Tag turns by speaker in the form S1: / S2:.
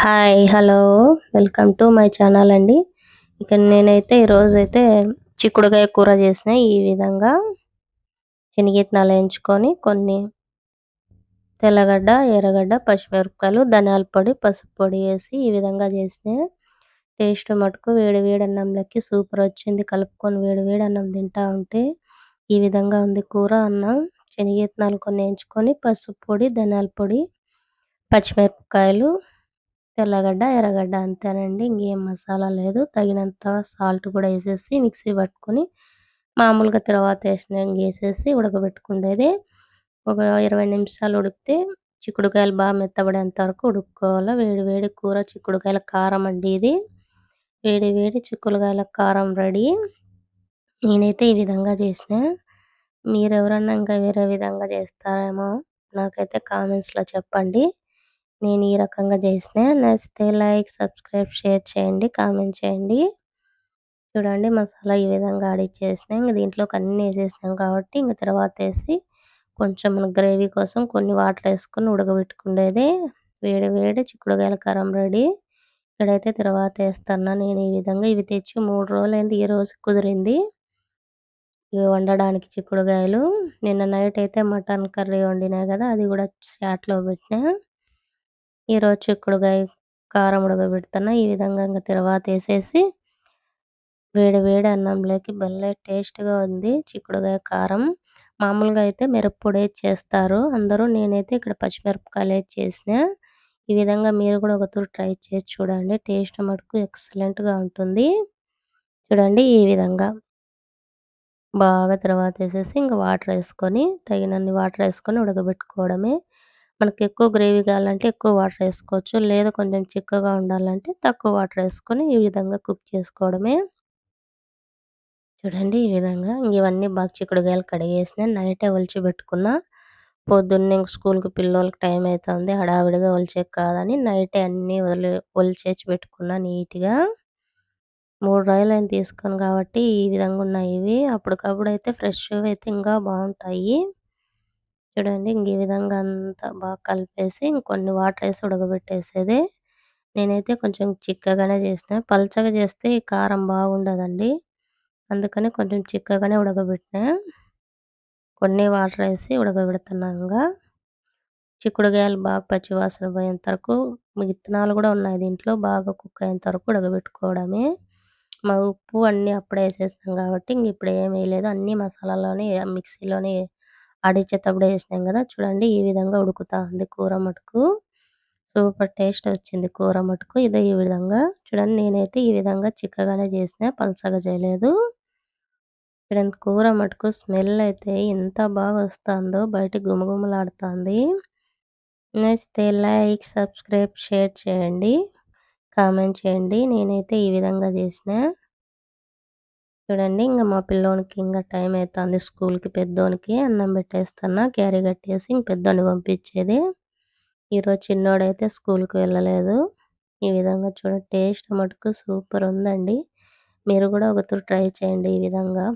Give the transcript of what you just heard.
S1: Hi hello welcome to my channel అండి. ఇక నేనైతే ఈరోజైతే అయితే చిక్కుడుకాయ కూర చేసిన. ఈ విధంగా శనగిత్తనాలు వేయించుకొని కొన్ని తెల్లగడ్డ ఎర్రగడ్డ పచ్చిమిరపకాయలు ధనియాల పొడి పసుపు పొడి వేసి ఈ విధంగా చేసిన. టేస్ట్ మటుకు వేడి వేడి అన్నంలోకి సూపర్ వచ్చింది. కలుపుకొని వేడి వేడి అన్నం తింటా ఉంటే ఈ విధంగా ఉంది కూర అన్నం. శనగిత్తనాలు కొన్ని వేయించుకొని పసుపు పొడి ధనియాల పొడి పచ్చిమిరపకాయలు తెల్లగడ్డ ఎర్రగడ్డ అంతేనండి. ఇంకేం మసాలా లేదు. తగినంత సాల్ట్ కూడా వేసేసి మిక్సీ పట్టుకొని మామూలుగా తర్వాత వేసిన వేసేసి ఉడకబెట్టుకుండేది ఒక ఇరవై నిమిషాలు ఉడికితే చిక్కుడుకాయలు బాగా మెత్తబడేంత వరకు ఉడుక్కోవాలి. వేడి వేడి కూర చిక్కుడుకాయల కారం అండి ఇది. వేడి వేడి చిక్కుడుకాయల కారం రెడీ. నేనైతే ఈ విధంగా చేసిన. మీరు ఎవరన్నా ఇంకా వేరే విధంగా చేస్తారేమో నాకైతే కామెంట్స్లో చెప్పండి. నేను ఈ రకంగా చేసిన నచ్చితే లైక్ సబ్స్క్రైబ్ షేర్ చేయండి కామెంట్ చేయండి. చూడండి మసాలా ఈ విధంగా ఆడిచ్చేసిన ఇంక దీంట్లోకి అన్నీ వేసేసినాం కాబట్టి ఇంక తర్వాత వేసి కొంచెం గ్రేవీ కోసం కొన్ని వాటర్ వేసుకొని ఉడకబెట్టుకునేది వేడి వేడి చిక్కుడుకాయల కారం రెడీ. ఇక్కడైతే తర్వాత వేస్తాను నేను ఈ విధంగా. ఇవి తెచ్చి మూడు రోజులైంది ఈ రోజు కుదిరింది. ఇవి వండడానికి చిక్కుడుకాయలు. నిన్న నైట్ అయితే మటన్ కర్రీ వండినా కదా అది కూడా చాట్లో పెట్టినా. ఈరోజు చిక్కుడుకాయ కారం ఉడకబెడుతున్నా. ఈ విధంగా ఇంకా తర్వాత వేసేసి వేడి వేడి అన్నంలోకి భలే టేస్ట్గా ఉంది చిక్కుడుకాయ కారం. మామూలుగా అయితే మిరప్పొడి చేస్తారు. అందరూ నేనైతే ఇక్కడ పచ్చిమిరపకాయలు వేసి చేసిన. ఈ విధంగా మీరు కూడా ఒకతూరు ట్రై చేసి చూడండి. టేస్ట్ మటుకు ఎక్సలెంట్గా ఉంటుంది. చూడండి ఈ విధంగా. బాగా తర్వాత వేసేసి ఇంకా వాటర్ వేసుకొని తగినన్ని వాటర్ వేసుకొని ఉడకబెట్టుకోవడమే మనకి ఎక్కువ గ్రేవీ కావాలంటే ఎక్కువ వాటర్ వేసుకోవచ్చు. లేదా కొంచెం చిక్కగా ఉండాలంటే తక్కువ వాటర్ వేసుకొని ఈ విధంగా కుక్ చేసుకోవడమే. చూడండి ఈ విధంగా ఇవన్నీ బాగా చిక్కుడుకాయలు కడిగేసిన నైటే ఒలిచి పెట్టుకున్న పొద్దున్నే స్కూల్కి పిల్లలకి టైం అవుతుంది హడావిడిగా ఒలిచే కాదని నైటే అన్నీ వదిలి ఒలిచేసి పెట్టుకున్నా నీట్గా. మూడు రోజులు అయిన తీసుకొని కాబట్టి ఈ విధంగా ఉన్నాయి ఇవి. అప్పటికప్పుడు అయితే ఫ్రెష్గా అయితే ఇంకా బాగుంటాయి. చూడండి. ఇంక ఈ విధంగా అంతా బాగా కలిపేసి ఇంకొన్ని వాటర్ వేసి ఉడకబెట్టేసేది. నేనైతే కొంచెం చిక్కగానే చేసిన. పల్చగా చేస్తే ఈ కారం బాగుండదండి. అందుకని కొంచెం చిక్కగానే ఉడకబెట్టిన. కొన్ని వాటర్ వేసి ఉడకబెడుతున్నాగా చిక్కుడుకాయలు బాగా పచ్చివాసన పోయేంత వరకు విత్తనాలు కూడా ఉన్నాయి దీంట్లో. బాగా కుక్ అయ్యేంత వరకు ఉడకబెట్టుకోవడమే. మా ఉప్పు అన్నీ అప్పుడే వేసేస్తాం కాబట్టి ఇంక ఇప్పుడు ఏం వేయలేదు. అన్ని మసాలాలోనే మిక్సీలోనే ఆడిచ్చేటప్పుడు వేసినాం కదా చూడండి ఈ విధంగా ఉడుకుతా ఉంది కూర మటుకు. సూపర్ టేస్ట్ వచ్చింది కూర మటుకు. ఇదే ఈ విధంగా. చూడండి నేనైతే ఈ విధంగా చిక్కగానే చేసిన పలసగా చేయలేదు. చూడండి కూర మటుకు స్మెల్ అయితే ఎంత బాగా వస్తుందో బయట గుమగుమలాడుతుంది. నచ్చితే లైక్ సబ్స్క్రైబ్ షేర్ చేయండి. కామెంట్ చేయండి. నేనైతే ఈ విధంగా చేసిన. చూడండి ఇంకా మా పిల్లోనికి ఇంకా టైం అవుతుంది స్కూల్కి పెద్దోనికి అన్నం పెట్టేస్తున్నా క్యారీ కట్టేసి ఇంక పెద్దోని పంపించేది. ఈరోజు చిన్నోడైతే స్కూల్కి వెళ్ళలేదు. ఈ విధంగా చూడండి టేస్ట్ మటుకు సూపర్ ఉందండి. మీరు కూడా ఒకసారి ట్రై చేయండి ఈ విధంగా.